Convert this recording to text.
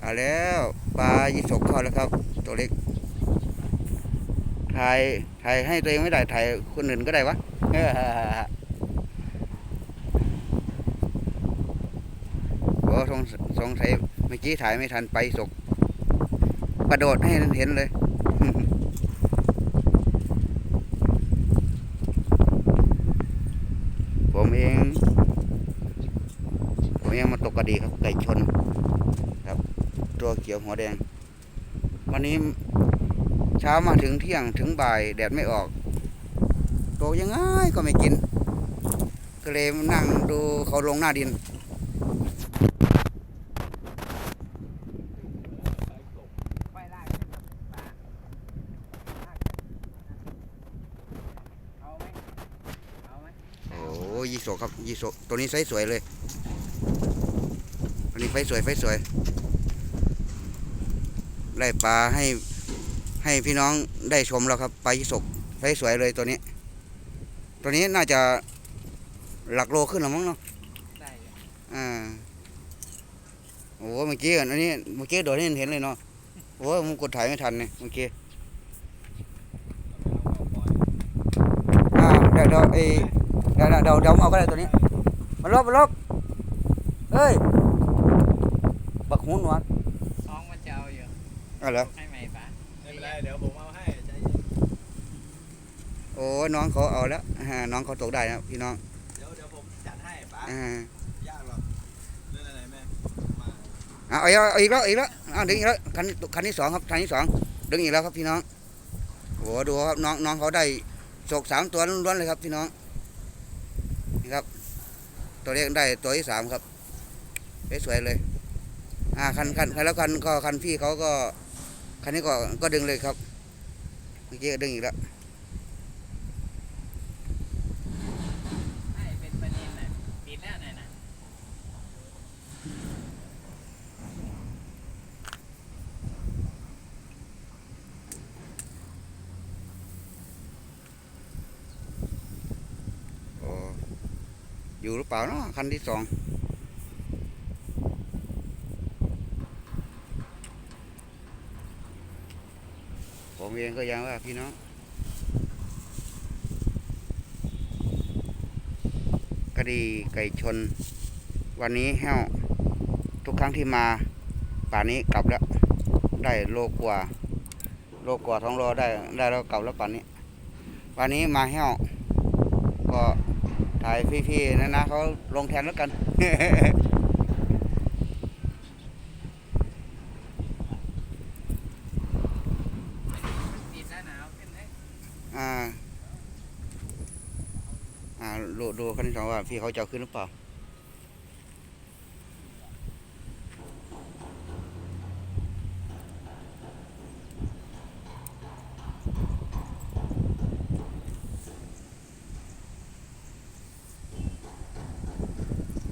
เอาแล้วปลายี่สกเข้าแล้วครับ ตัวเล็ก ถ่ายถ่ายให้ตัวเองไม่ได้ถ่ายคนอื่นก็ได้วะโอ้สงสงสัยเมื่อกี้ถ่ายไม่ทันไปสกกระโดดให้เห็นเลยผมเองผมเองมาตกกระดีครับไก่ชน ตัวเขียวหัวแดง วันนี้เช้ามาถึงเที่ยงถึงบ่ายแดดไม่ออก โตยังไงก็ไม่กิน ก็เลยนั่งดูเขาลงหน้าดินโอ้ยี่โสครับยี่โสตัวนี้ไซส์สวยเลยตัวนี้ไฟสวยไฟสวย ไล่ปลาให้ให้พี่น้องได้ชมแล้วครับปลายี่สกไฟสวยเลยตัวนี้ ตัวนี้น่าจะหลักโลขึ้นหรือมั้งเนาะได้อยู่อ่าโอ้เมื่อกี้อันนี้เมื่อกี้โดดให้เห็นเลยเนาะโอ้ยผมกดถ่ายไม่ทันเนี่ยเมื่อกี้อ่าเดี๋ยวเดี๋ยวเอยเดี๋ยวเดี๋ยวเดี๋ยวเดี๋ยวเอาก็ได้ตัวนี้มาลบมาลบเฮ้ยบักหูหนวด น้องมันจะเอา อยู่อ๋อเหรอให้ไหมปลาไม่เป็นไรเดี๋ยวผมเอาให้ใจเย็นโอ้น้องเขาเอาแล้วอ่าน้องเขาตกได้นะพี่น้องเดี๋ยวเดี๋ยวผมจัดให้ป้าอ่ายากหรอกเรื่องอะไรแม่มาเอาเอาอีกแล้วเอาอีกแล้วอีกแล้วเอาดึงอีกแล้วคันคันที่สองครับคันที่สองดึงอีกแล้วครับพี่น้องโอ้ดูครับน้องน้องเขาได้โศกสามตัวล้วนๆเลยครับพี่น้องนี่ครับ ตัวเล็กได้ตัวที่สามครับสวยๆเลยอ่าคันคันคันแล้วคันก็คันพี่เขาก็ คันนี้ก็ก็ดึงเลยครับเมื่อกี้ก็ดึงอีกแล้วให้เป็นประเด็นน่ะปิดแล้วน่ะนะโอ้อยู่หรือเปล่าเนาะคันที่สอง ผมเองก็ยังว่าพี่น้อง คดีไก่ชน วันนี้แห้ว ทุกครั้งที่มาป่านี้กลับแล้ว ได้โลกว่า โลกว่าท้องโลได้ได้แล้วกลับแล้วป่านนี้ วันนี้มาแห้ว ก็ถ่ายพี่ๆนะนะเขาลงแทนแล้วกัน ปิดแล้วหนาวขึ้นเลย อ่า อ่าดูดูคันที่สองว่าพี่เขาจะเอาขึ้นหรือเปล่า